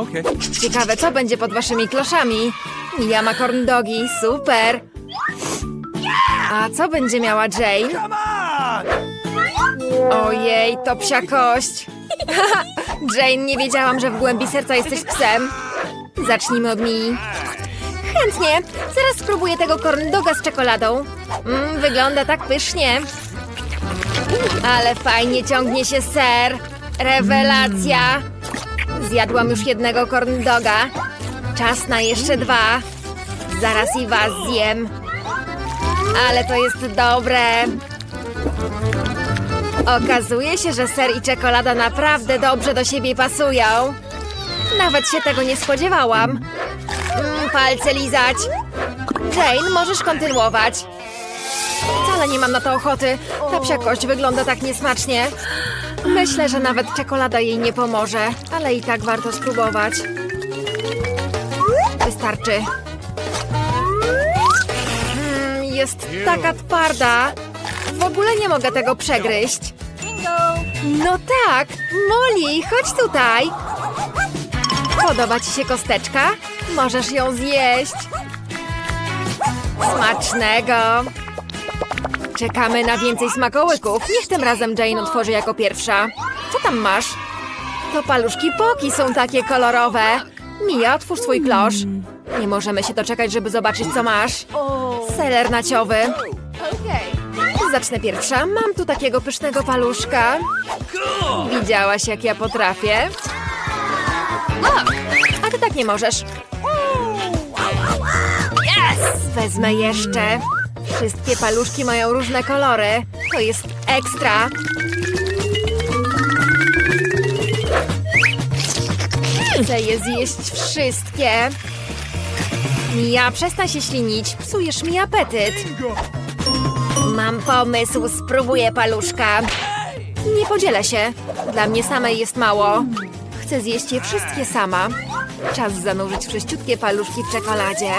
Okay. Ciekawe, co będzie pod waszymi kloszami. Mia ma corn dogi, super. A co będzie miała Jane? Ojej, to psia kość. Jane, nie wiedziałam, że w głębi serca jesteś psem. Zacznijmy od Mii. Chętnie. Zaraz spróbuję tego corn doga z czekoladą. Mm, wygląda tak pysznie. Ale fajnie ciągnie się ser. Rewelacja. Zjadłam już jednego corn doga. Czas na jeszcze dwa. Zaraz i was zjem. Ale to jest dobre. Okazuje się, że ser i czekolada naprawdę dobrze do siebie pasują. Nawet się tego nie spodziewałam. Mm, palce lizać. Jane, możesz kontynuować. Wcale nie mam na to ochoty. Ta psia kość wygląda tak niesmacznie. Myślę, że nawet czekolada jej nie pomoże, ale i tak warto spróbować. Wystarczy. Mm, jest taka twarda. W ogóle nie mogę tego przegryźć. No tak, Molly, chodź tutaj. Podoba ci się kosteczka? Możesz ją zjeść. Smacznego. Czekamy na więcej smakołyków. Niech tym razem Jane otworzy jako pierwsza. Co tam masz? To paluszki Poki są takie kolorowe. Mia, otwórz swój klosz. Nie możemy się doczekać, żeby zobaczyć, co masz. Seler naciowy. Zacznę pierwsza. Mam tu takiego pysznego paluszka. Widziałaś, jak ja potrafię? A ty tak nie możesz. Yes! Wezmę jeszcze. Wszystkie paluszki mają różne kolory. To jest ekstra. Chcę je zjeść wszystkie. Mia, przestań się ślinić. Psujesz mi apetyt. Mam pomysł, spróbuję paluszka. Nie podzielę się. Dla mnie samej jest mało. Chcę zjeść je wszystkie sama. Czas zanurzyć wszyściutkie paluszki w czekoladzie.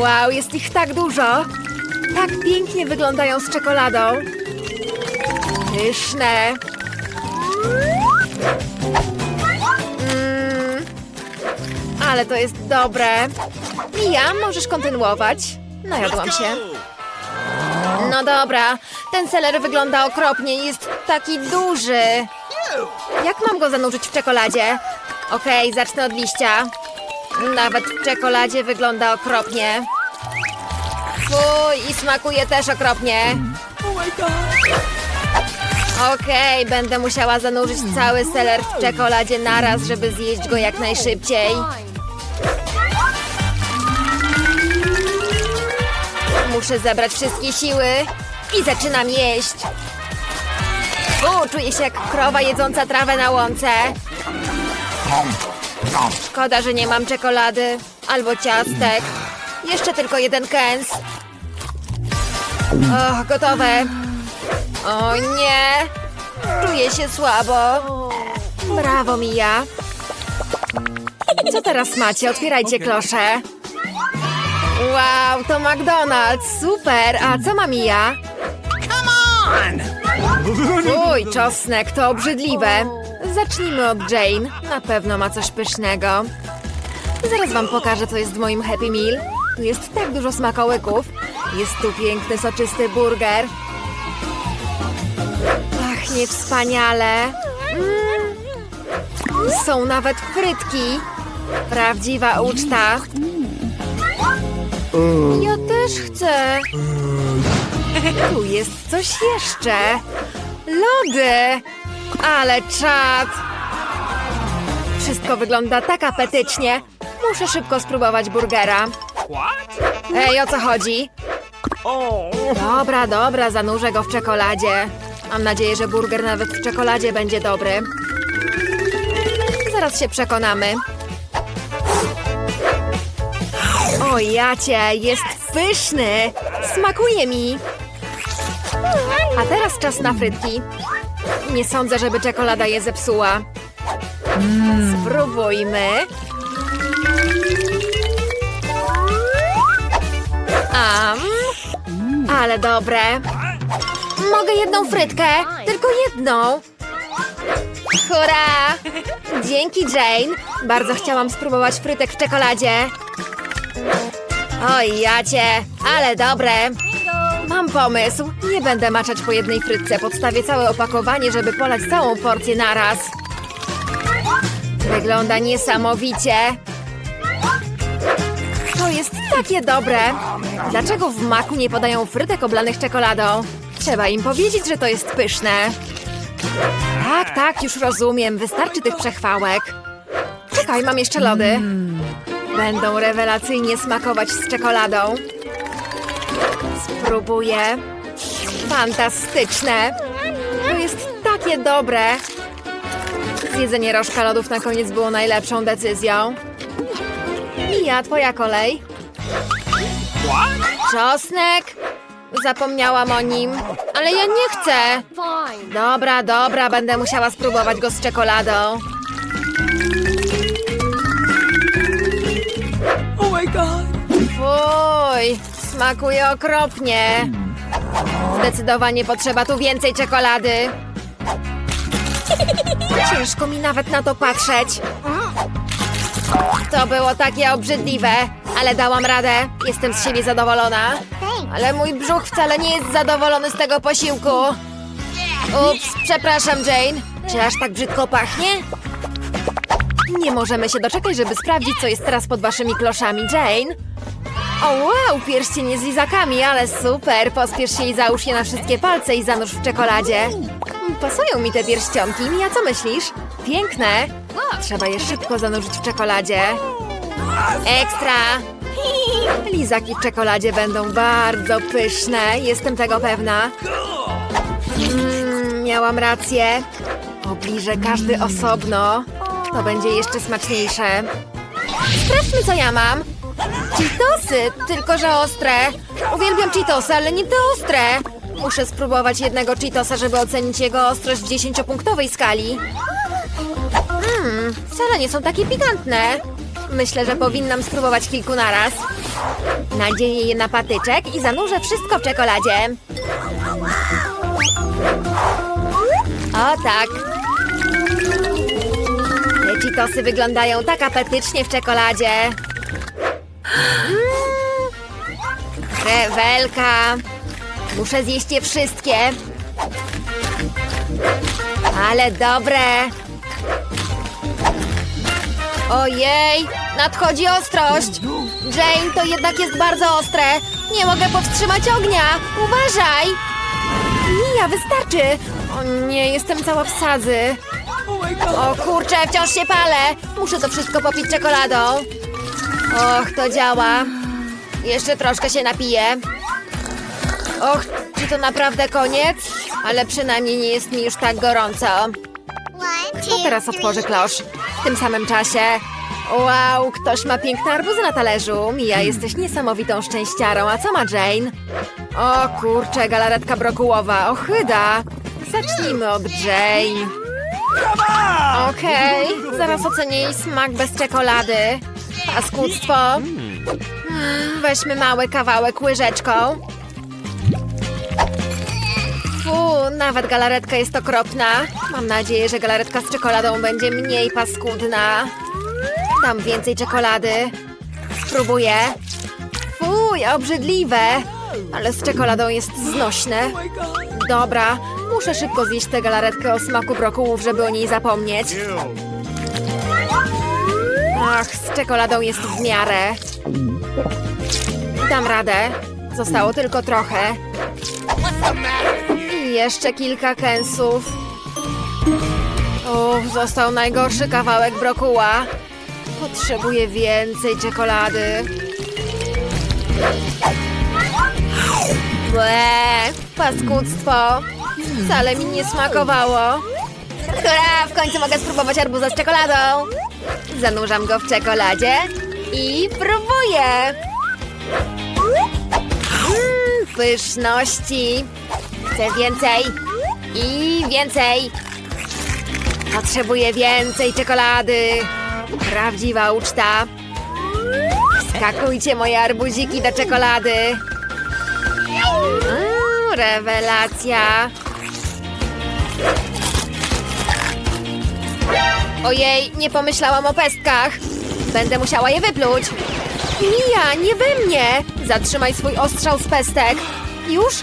Wow, jest ich tak dużo. Tak pięknie wyglądają z czekoladą. Pyszne. Mm, ale to jest dobre. Mija, możesz kontynuować. Najadłam się. No dobra, ten seler wygląda okropnie, jest taki duży. Jak mam go zanurzyć w czekoladzie? Okej, zacznę od liścia. Nawet w czekoladzie wygląda okropnie. Fuj, i smakuje też okropnie. Okej, będę musiała zanurzyć cały seler w czekoladzie naraz, żeby zjeść go jak najszybciej. Muszę zebrać wszystkie siły i zaczynam jeść. U, czuję się jak krowa jedząca trawę na łące. Szkoda, że nie mam czekolady albo ciastek. Jeszcze tylko jeden kęs. O, gotowe. O nie! Czuję się słabo. Brawo, Mija. Co teraz macie? Otwierajcie klosze. Wow, to McDonald's, super! A co ma Mija? Uj, czosnek, to obrzydliwe. Zacznijmy od Jane. Na pewno ma coś pysznego. Zaraz wam pokażę, co jest w moim Happy Meal. Tu jest tak dużo smakołyków. Jest tu piękny, soczysty burger. Pachnie wspaniale. Mm. Są nawet frytki. Prawdziwa uczta. Ja też chcę. Tu jest coś jeszcze. Lody. Ale czad. Wszystko wygląda tak apetycznie. Muszę szybko spróbować burgera. Ej, o co chodzi? Dobra, dobra, zanurzę go w czekoladzie. Mam nadzieję, że burger nawet w czekoladzie będzie dobry. Zaraz się przekonamy. O jacie, jest pyszny! Smakuje mi! A teraz czas na frytki. Nie sądzę, żeby czekolada je zepsuła. Spróbujmy. Am. Ale dobre. Mogę jedną frytkę? Tylko jedną. Hurra! Dzięki, Jane. Bardzo chciałam spróbować frytek w czekoladzie. Oj, jacie, ale dobre. Mam pomysł. Nie będę maczać po jednej frytce. Podstawię całe opakowanie, żeby polać całą porcję naraz. Wygląda niesamowicie. To jest takie dobre. Dlaczego w maku nie podają frytek oblanych czekoladą? Trzeba im powiedzieć, że to jest pyszne. Tak, tak, już rozumiem. Wystarczy tych przechwałek. Czekaj, mam jeszcze lody. Będą rewelacyjnie smakować z czekoladą. Spróbuję. Fantastyczne. To jest takie dobre. Zjedzenie rożka lodów na koniec było najlepszą decyzją. Mija, twoja kolej. Czosnek? Zapomniałam o nim. Ale ja nie chcę. Dobra, dobra, będę musiała spróbować go z czekoladą. Oh my god! Fuj, smakuje okropnie. Zdecydowanie potrzeba tu więcej czekolady. Ciężko mi nawet na to patrzeć. To było takie obrzydliwe, ale dałam radę. Jestem z siebie zadowolona. Ale mój brzuch wcale nie jest zadowolony z tego posiłku. Ups, przepraszam, Jane. Czy aż tak brzydko pachnie? Nie możemy się doczekać, żeby sprawdzić, co jest teraz pod waszymi kloszami, Jane. O wow, pierścienie z lizakami, ale super! Pospiesz się i załóż je na wszystkie palce i zanurz w czekoladzie. Mm, Pasują mi te pierścionki. Mija, co myślisz? Piękne! Trzeba je szybko zanurzyć w czekoladzie. Ekstra! Lizaki w czekoladzie będą bardzo pyszne, jestem tego pewna. Mm, miałam rację. Obliżę każdy osobno. To będzie jeszcze smaczniejsze. Sprawdźmy, co ja mam. Cheetosy, tylko że ostre. Uwielbiam Cheetosy, ale nie te ostre. Muszę spróbować jednego Cheetosa, żeby ocenić jego ostrość w 10-punktowej skali. Mmm, wcale nie są takie pikantne. Myślę, że powinnam spróbować kilku naraz. Nadzieję je na patyczek i zanurzę wszystko w czekoladzie. O tak. Te Cheetosy wyglądają tak apetycznie w czekoladzie. Rewelka. Muszę zjeść je wszystkie. Ale dobre. Ojej, nadchodzi ostrość. Jane, to jednak jest bardzo ostre. Nie mogę powstrzymać ognia. Uważaj. Mija, wystarczy. O nie, jestem cała w sadzy. O kurczę, wciąż się palę. Muszę to wszystko popić czekoladą. Och, to działa. Jeszcze troszkę się napiję. Och, czy to naprawdę koniec? Ale przynajmniej nie jest mi już tak gorąco. To teraz otworzę klosz. W tym samym czasie. Wow, ktoś ma piękne arbuzy na talerzu. Mija, jesteś niesamowitą szczęściarą. A co ma Jane? O kurczę, galaretka brokułowa. Ochyda. Zacznijmy od Jane. Okej, zaraz ocenię jej smak bez czekolady. Paskudztwo. Mm, weźmy mały kawałek łyżeczką. Fu, nawet galaretka jest okropna. Mam nadzieję, że galaretka z czekoladą będzie mniej paskudna. Dam więcej czekolady. Spróbuję. Fuj, obrzydliwe. Ale z czekoladą jest znośne. Dobra, muszę szybko zjeść tę galaretkę o smaku brokułów, żeby o niej zapomnieć. Ach, z czekoladą jest w miarę. Dam radę. Zostało tylko trochę. I jeszcze kilka kęsów. Uff, został najgorszy kawałek brokuła. Potrzebuję więcej czekolady. Błe, paskudztwo. Wcale mi nie smakowało. Hurra, w końcu mogę spróbować arbuza z czekoladą. Zanurzam go w czekoladzie i próbuję. Mmm, pyszności. Chcę więcej i więcej. Potrzebuję więcej czekolady. Prawdziwa uczta. Skakujcie moje arbuziki do czekolady. Mm, rewelacja. Ojej, nie pomyślałam o pestkach. Będę musiała je wypluć. Mija, nie we mnie! Zatrzymaj swój ostrzał z pestek. Już?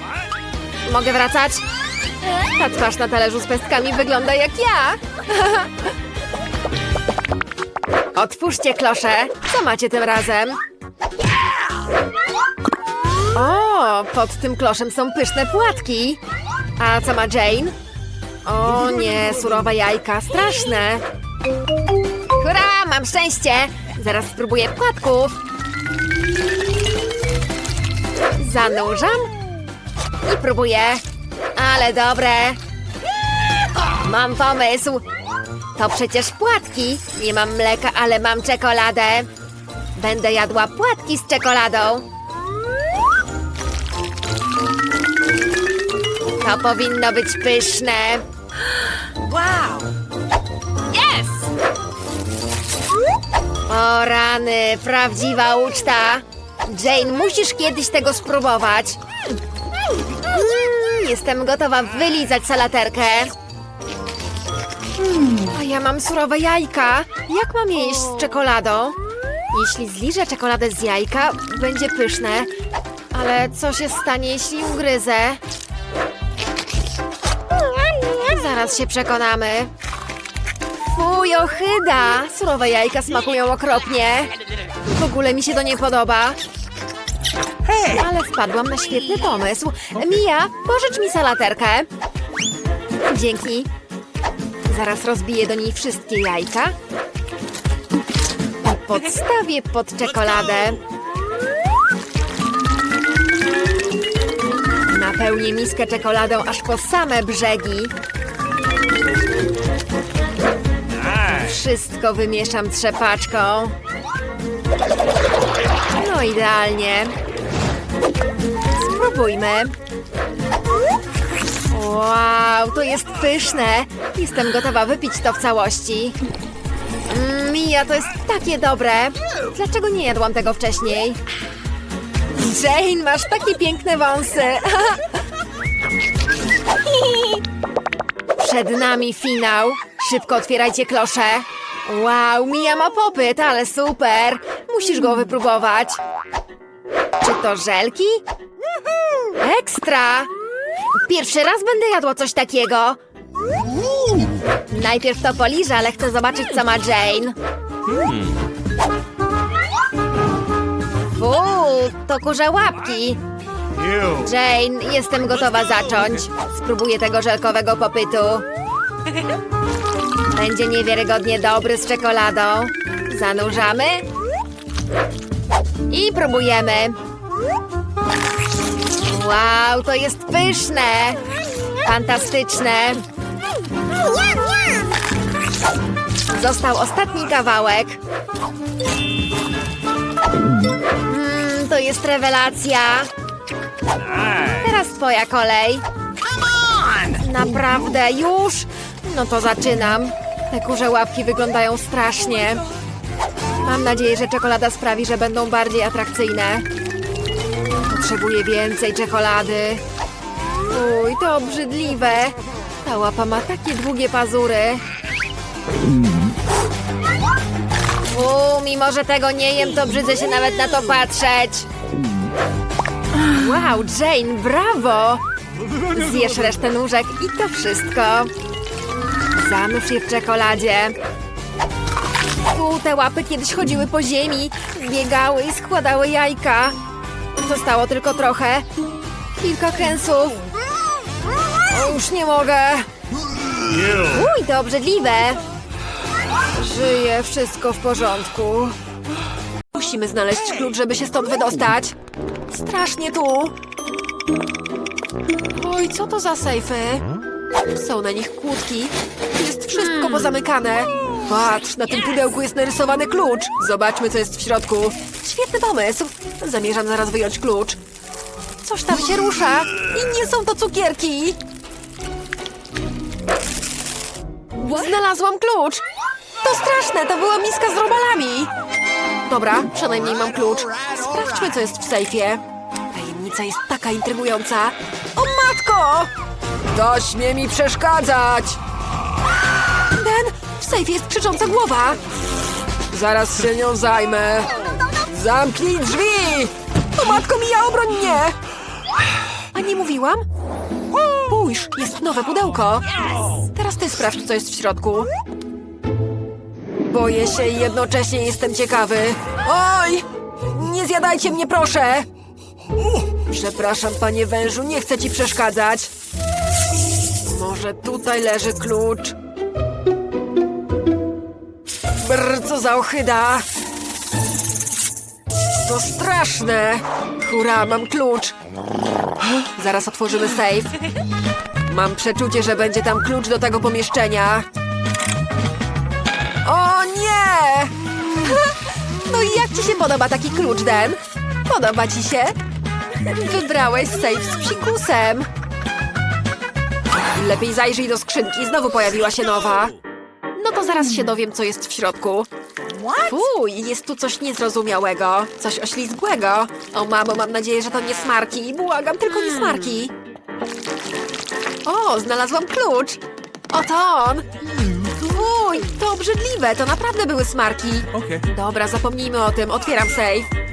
Mogę wracać? Ta twarz na talerzu z pestkami wygląda jak ja. Otwórzcie klosze. Co macie tym razem? O, pod tym kloszem są pyszne płatki. A co ma Jane? O nie, surowe jajka, straszne. Hurra, mam szczęście. Zaraz spróbuję płatków. Zanurzam i próbuję. Ale dobre. Mam pomysł. To przecież płatki. Nie mam mleka, ale mam czekoladę. Będę jadła płatki z czekoladą. To powinno być pyszne. Wow! O rany, prawdziwa uczta. Jane, musisz kiedyś tego spróbować. Mm, jestem gotowa wylizać salaterkę. A ja mam surowe jajka. Jak mam je jeść z czekoladą? Jeśli zliżę czekoladę z jajka, będzie pyszne. Ale co się stanie, jeśli ugryzę? Zaraz się przekonamy. Fuj, ochyda! Surowe jajka smakują okropnie. W ogóle mi się to nie podoba. Ale wpadłam na świetny pomysł. Mia, pożycz mi salaterkę. Dzięki. Zaraz rozbiję do niej wszystkie jajka. I podstawię pod czekoladę. Napełnię miskę czekoladą aż po same brzegi. Wszystko wymieszam trzepaczką. No idealnie. Spróbujmy. Wow, to jest pyszne. Jestem gotowa wypić to w całości. Mm, Mija, to jest takie dobre. Dlaczego nie jadłam tego wcześniej? Jane, masz takie piękne wąsy. Przed nami finał. Szybko otwierajcie klosze. Wow, Mija ma popyt, ale super. Musisz go wypróbować. Czy to żelki? Ekstra! Pierwszy raz będę jadła coś takiego. Najpierw to poliżę, ale chcę zobaczyć, co ma Jane. Fuu, to kurze łapki. Jane, jestem gotowa zacząć. Spróbuję tego żelkowego popytu. Będzie niewiarygodnie dobry z czekoladą. Zanurzamy. I próbujemy. Wow, to jest pyszne. Fantastyczne. Został ostatni kawałek. Mm, to jest rewelacja. Teraz twoja kolej. Naprawdę, już? No to zaczynam. Te kurze łapki wyglądają strasznie. Mam nadzieję, że czekolada sprawi, że będą bardziej atrakcyjne. Potrzebuję więcej czekolady. Uj, to obrzydliwe. Ta łapa ma takie długie pazury. U, mimo że tego nie jem, to brzydzę się nawet na to patrzeć. Wow, Jane, brawo! Zjesz resztę nóżek i to wszystko. Zanurz je w czekoladzie. U, te łapy kiedyś chodziły po ziemi, biegały i składały jajka. Zostało tylko trochę. Kilka kęsów. O, już nie mogę. Uj, to obrzydliwe. Żyje, wszystko w porządku. Musimy znaleźć klucz, żeby się stąd wydostać. Strasznie tu. Oj, co to za sejfy? Są na nich kłódki. Jest wszystko pozamykane. Patrz, na tym pudełku jest narysowany klucz. Zobaczmy, co jest w środku. Świetny pomysł. Zamierzam zaraz wyjąć klucz. Coś tam się rusza. I nie są to cukierki. Znalazłam klucz. To straszne, to była miska z robalami. Dobra, przynajmniej mam klucz. Sprawdźmy, co jest w sejfie. Tajemnica jest taka intrygująca. O matko! To śmie mi przeszkadzać! Ben, w sejfie jest krzycząca głowa. Zaraz się nią zajmę. Zamknij drzwi! O matko mija, obroń mnie! A nie mówiłam? Spójrz, jest nowe pudełko. Teraz ty sprawdź, co jest w środku. Boję się i jednocześnie jestem ciekawy. Oj! Nie zjadajcie mnie, proszę! Przepraszam, panie wężu, nie chcę ci przeszkadzać. Może tutaj leży klucz? Brr, co za ochyda! To straszne! Hurra, mam klucz! Zaraz otworzymy safe. Mam przeczucie, że będzie tam klucz do tego pomieszczenia. O nie! No i jak ci się podoba taki klucz, Den? Podoba ci się? Wybrałeś safe z psikusem. Lepiej zajrzyj do skrzynki, znowu pojawiła się nowa. No to zaraz się dowiem, co jest w środku. Fuj, jest tu coś niezrozumiałego. Coś oślizgłego. O mamo, mam nadzieję, że to nie smarki. Błagam, tylko nie smarki. O, znalazłam klucz. Oto on. Fuj, to obrzydliwe. To naprawdę były smarki. Okay. Dobra, zapomnijmy o tym. Otwieram safe.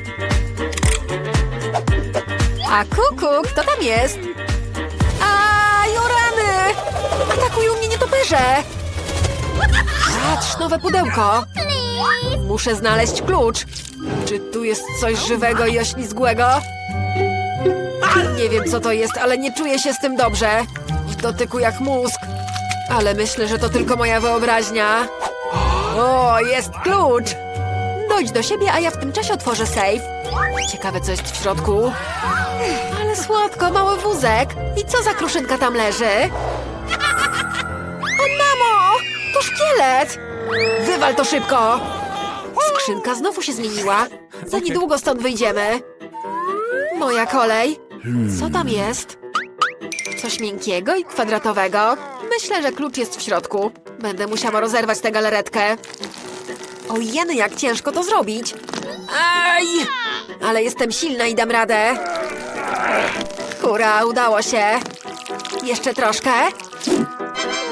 A kuku, kto tam jest? Atakują mnie nietoperze! Patrz, nowe pudełko. Muszę znaleźć klucz. Czy tu jest coś żywego i oślizgłego? Nie wiem, co to jest, ale nie czuję się z tym dobrze. W dotyku jak mózg. Ale myślę, że to tylko moja wyobraźnia. O, jest klucz! Dojdź do siebie, a ja w tym czasie otworzę safe. Ciekawe, co jest w środku. Ale słodko, mały wózek. I co za kruszynka tam leży? Szkielet! Wywal to szybko! Skrzynka znowu się zmieniła. Za niedługo stąd wyjdziemy. Moja kolej. Co tam jest? Coś miękkiego i kwadratowego. Myślę, że klucz jest w środku. Będę musiała rozerwać tę galaretkę. O jeny, jak ciężko to zrobić. Aj! Ale jestem silna i dam radę. Hurra, udało się. Jeszcze troszkę.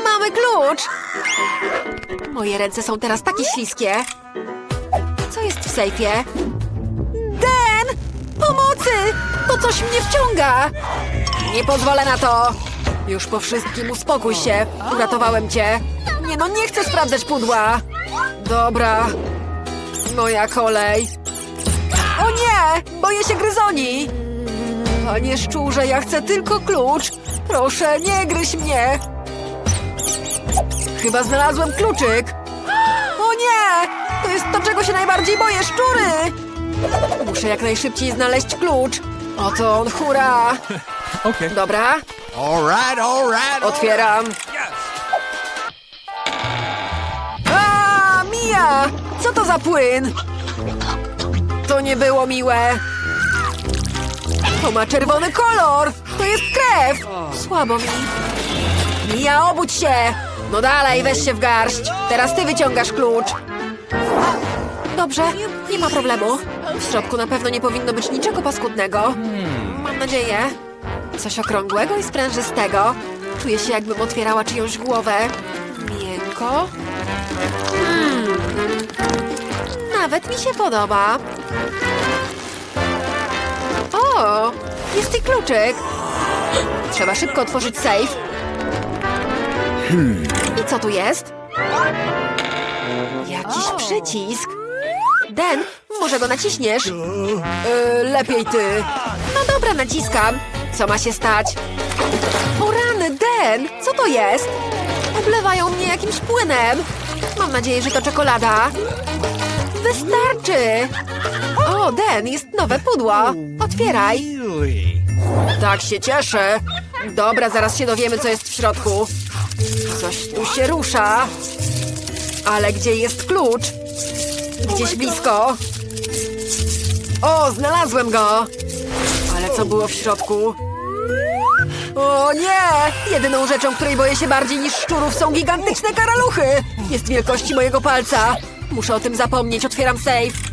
Mamy klucz! Moje ręce są teraz takie śliskie. Co jest w sejfie? Den! Pomocy! To coś mnie wciąga! Nie pozwolę na to! Już po wszystkim uspokój się. Uratowałem cię. Nie no, nie chcę sprawdzać pudła. Dobra. Moja kolej. O nie! Boję się gryzoni! Panie szczurze, ja chcę tylko klucz. Proszę, nie gryź mnie. Chyba znalazłem kluczyk. O nie! To jest to, czego się najbardziej boję, szczury! Muszę jak najszybciej znaleźć klucz. Oto on, hurra! Okay. Dobra, All right, all right. otwieram. A, Mia! Co to za płyn? To nie było miłe. To ma czerwony kolor. To jest krew. Słabo mi. Mia, obudź się. No dalej, weź się w garść. Teraz ty wyciągasz klucz. Dobrze, nie ma problemu. W środku na pewno nie powinno być niczego paskudnego. Mam nadzieję. Coś okrągłego i sprężystego. Czuję się, jakbym otwierała czyjąś głowę. Miękko. Mm. Nawet mi się podoba. O, jest i kluczyk. Trzeba szybko otworzyć safe. I co tu jest? Jakiś przycisk. Den, może go naciśniesz? Yy, lepiej ty. No dobra, naciskam. Co ma się stać? O rany, Den! Co to jest? Oblewają mnie jakimś płynem. Mam nadzieję, że to czekolada. Wystarczy! O, Den, jest nowe pudło. Otwieraj. Tak się cieszę. Dobra, zaraz się dowiemy, co jest w środku. Coś tu się rusza. Ale gdzie jest klucz? Gdzieś blisko. O, znalazłem go! Ale co było w środku? O nie! Jedyną rzeczą, której boję się bardziej niż szczurów są gigantyczne karaluchy! Jest wielkości mojego palca. Muszę o tym zapomnieć, otwieram safe.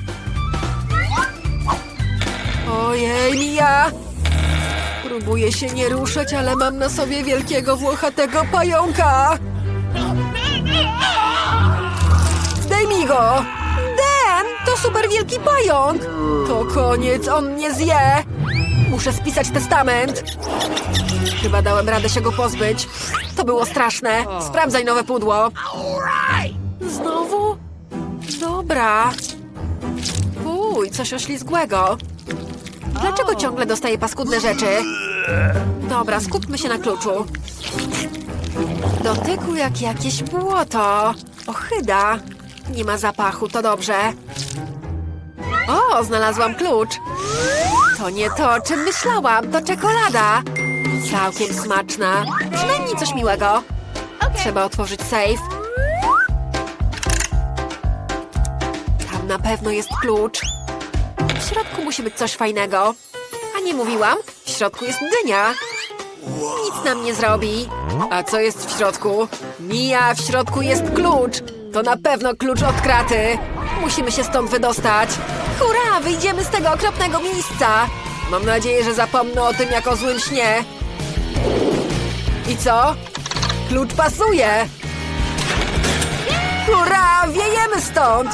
Ojej, Mija! Próbuję się nie ruszać, ale mam na sobie wielkiego włochatego pająka. go! Den, to super wielki pająk! To koniec, on mnie zje! Muszę spisać testament. Chyba dałem radę się go pozbyć. To było straszne. Sprawdzaj nowe pudło. Znowu? Dobra. Uj, coś oślizgłego. Dlaczego ciągle dostaję paskudne rzeczy? Dobra, skupmy się na kluczu. Dotyku jak jakieś błoto. Ochyda. Nie ma zapachu, to dobrze. O, znalazłam klucz. To nie to, o czym myślałam. To czekolada. Całkiem smaczna. Przynajmniej coś miłego. Trzeba otworzyć safe. Tam na pewno jest klucz. W środku musi być coś fajnego. A nie mówiłam? W środku jest dynia. Nic nam nie zrobi. A co jest w środku? Mija, w środku jest klucz. To na pewno klucz od kraty. Musimy się stąd wydostać. Hurra, wyjdziemy z tego okropnego miejsca. Mam nadzieję, że zapomnę o tym jak o złym śnie. I co? Klucz pasuje. Hurra, wiejemy stąd.